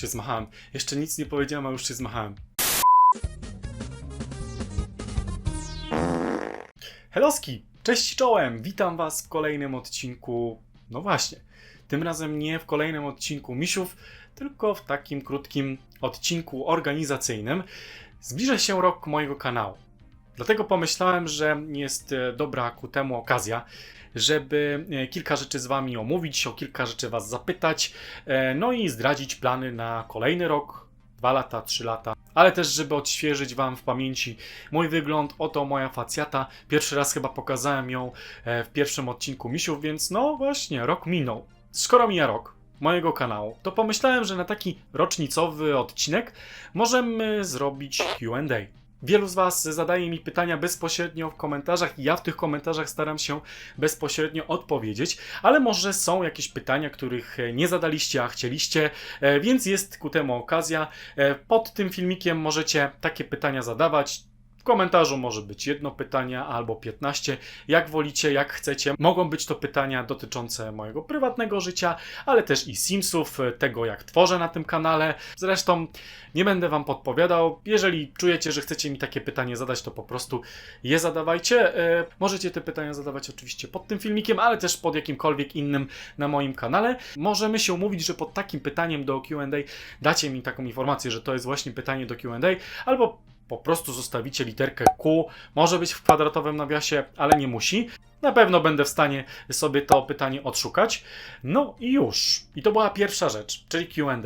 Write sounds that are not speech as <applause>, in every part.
się zmachałem. Jeszcze nic nie powiedziałem, a już się zmachałem. Heloski! Cześć czołem! Witam Was w kolejnym odcinku. No właśnie, tym razem nie w kolejnym odcinku Misiów, tylko w takim krótkim odcinku organizacyjnym. Zbliża się rok mojego kanału. Dlatego pomyślałem, że jest e, dobra ku temu okazja, żeby e, kilka rzeczy z Wami omówić, o kilka rzeczy Was zapytać, e, no i zdradzić plany na kolejny rok, dwa lata, trzy lata, ale też, żeby odświeżyć Wam w pamięci mój wygląd. Oto moja facjata. Pierwszy raz chyba pokazałem ją w pierwszym odcinku Misiów, więc no właśnie, rok minął. Skoro mija rok mojego kanału, to pomyślałem, że na taki rocznicowy odcinek możemy zrobić QA. Wielu z Was zadaje mi pytania bezpośrednio w komentarzach i ja w tych komentarzach staram się bezpośrednio odpowiedzieć, ale może są jakieś pytania, których e, nie zadaliście, a chcieliście, e, więc jest ku temu okazja. E, Pod tym filmikiem możecie takie pytania zadawać. W komentarzu może być jedno pytanie albo 15, jak wolicie, jak chcecie. Mogą być to pytania dotyczące mojego prywatnego życia, ale też i Simsów, tego jak tworzę na tym kanale. Zresztą nie będę Wam podpowiadał. Jeżeli czujecie, że chcecie mi takie pytanie zadać, to po prostu je zadawajcie. E, Możecie te pytania zadawać oczywiście pod tym filmikiem, ale też pod jakimkolwiek innym na moim kanale. Możemy się umówić, że pod takim pytaniem do QA dacie mi taką informację, że to jest właśnie pytanie do QA, albo po prostu zostawicie literkę Q. Może być w kwadratowym nawiasie, ale nie musi. Na pewno będę w stanie sobie to pytanie odszukać. No i już. I to była pierwsza rzecz, czyli QA.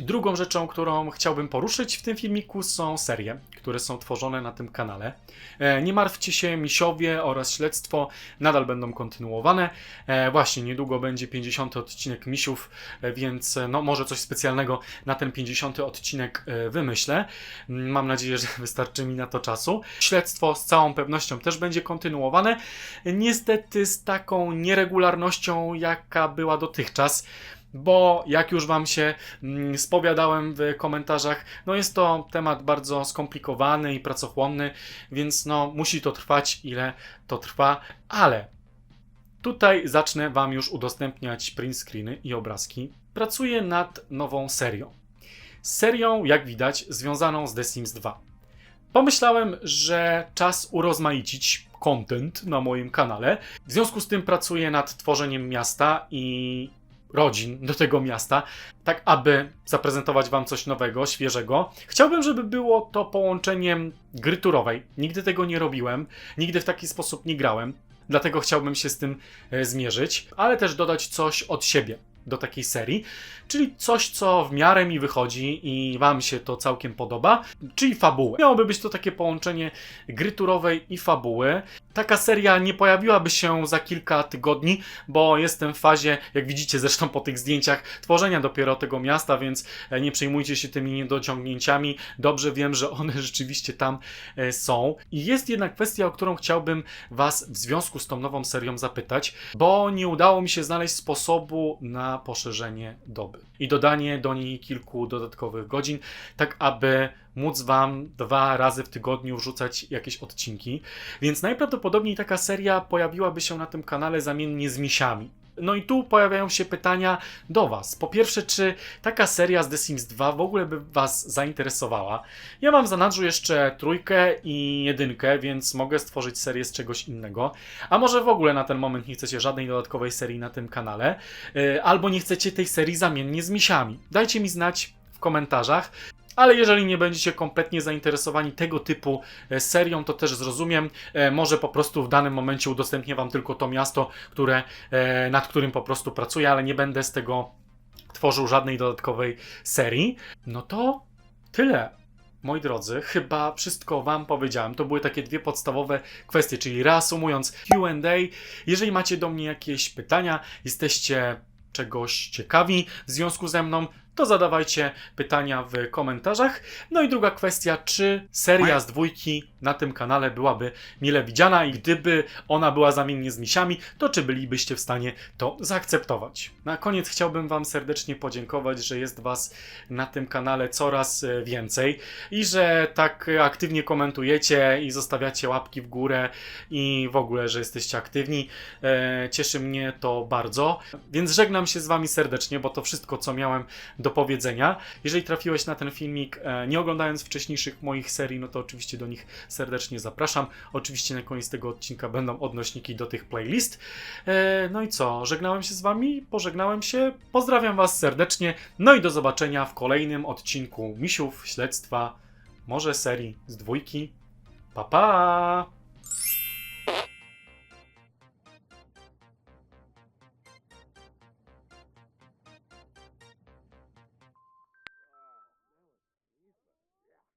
Drugą rzeczą, którą chciałbym poruszyć w tym filmiku są serie, które są tworzone na tym kanale. E, Nie martwcie się, misiowie oraz śledztwo nadal będą kontynuowane. E, Właśnie, niedługo będzie 50 odcinek misiów, e, więc no, może coś specjalnego na ten 50 odcinek wymyślę. Mm, Mam nadzieję, że <laughs> wystarczy mi na to czasu. Śledztwo z całą pewnością też będzie kontynuowane. Niestety z taką nieregularnością, jaka była dotychczas bo jak już Wam się mm, spowiadałem w komentarzach, no jest to temat bardzo skomplikowany i pracochłonny, więc no musi to trwać ile to trwa, ale tutaj zacznę Wam już udostępniać print screeny i obrazki. Pracuję nad nową serią. Serią, jak widać, związaną z The Sims 2. Pomyślałem, że czas urozmaicić content na moim kanale. W związku z tym pracuję nad tworzeniem miasta i rodzin do tego miasta, tak aby zaprezentować Wam coś nowego, świeżego. Chciałbym, żeby było to połączeniem gry turowej. Nigdy tego nie robiłem, nigdy w taki sposób nie grałem, dlatego chciałbym się z tym e, zmierzyć, ale też dodać coś od siebie do takiej serii, czyli coś, co w miarę mi wychodzi i Wam się to całkiem podoba, czyli fabułę. Miałoby być to takie połączenie gry turowej i fabuły. Taka seria nie pojawiłaby się za kilka tygodni, bo jestem w fazie, jak widzicie zresztą po tych zdjęciach, tworzenia dopiero tego miasta, więc e, nie przejmujcie się tymi niedociągnięciami. Dobrze wiem, że one <laughs> rzeczywiście tam e, są. I jest jednak kwestia, o którą chciałbym Was w związku z tą nową serią zapytać, bo nie udało mi się znaleźć sposobu na poszerzenie doby i dodanie do niej kilku dodatkowych godzin, tak aby móc Wam dwa razy w tygodniu wrzucać jakieś odcinki. Więc najprawdopodobniej taka seria pojawiłaby się na tym kanale zamiennie z misiami. No i tu pojawiają się pytania do Was. Po pierwsze, czy taka seria z The Sims 2 w ogóle by Was zainteresowała? Ja mam w zanadrzu jeszcze trójkę i jedynkę, więc mogę stworzyć serię z czegoś innego. A może w ogóle na ten moment nie chcecie żadnej dodatkowej serii na tym kanale, yy, albo nie chcecie tej serii zamiennie z misiami. Dajcie mi znać w komentarzach. Ale jeżeli nie będziecie kompletnie zainteresowani tego typu e, serią, to też zrozumiem. E, Może po prostu w danym momencie udostępnię Wam tylko to miasto, które, e, nad którym po prostu pracuję, ale nie będę z tego tworzył żadnej dodatkowej serii. No to tyle. Moi drodzy, chyba wszystko Wam powiedziałem. To były takie dwie podstawowe kwestie, czyli reasumując QA. Jeżeli macie do mnie jakieś pytania, jesteście czegoś ciekawi w związku ze mną, to zadawajcie pytania w komentarzach. No i druga kwestia, czy seria z dwójki na tym kanale byłaby mile widziana i gdyby ona była zamiennie z misiami, to czy bylibyście w stanie to zaakceptować? Na koniec chciałbym Wam serdecznie podziękować, że jest Was na tym kanale coraz e, więcej i że tak aktywnie komentujecie i zostawiacie łapki w górę i w ogóle, że jesteście aktywni. E, Cieszy mnie to bardzo. Więc żegnam się z Wami serdecznie, bo to wszystko, co miałem do do powiedzenia. Jeżeli trafiłeś na ten filmik e, nie oglądając wcześniejszych moich serii, no to oczywiście do nich serdecznie zapraszam. Oczywiście na koniec tego odcinka będą odnośniki do tych playlist. E, no i co? Żegnałem się z wami, pożegnałem się. Pozdrawiam was serdecznie. No i do zobaczenia w kolejnym odcinku Misiów Śledztwa, może serii z dwójki. Pa pa!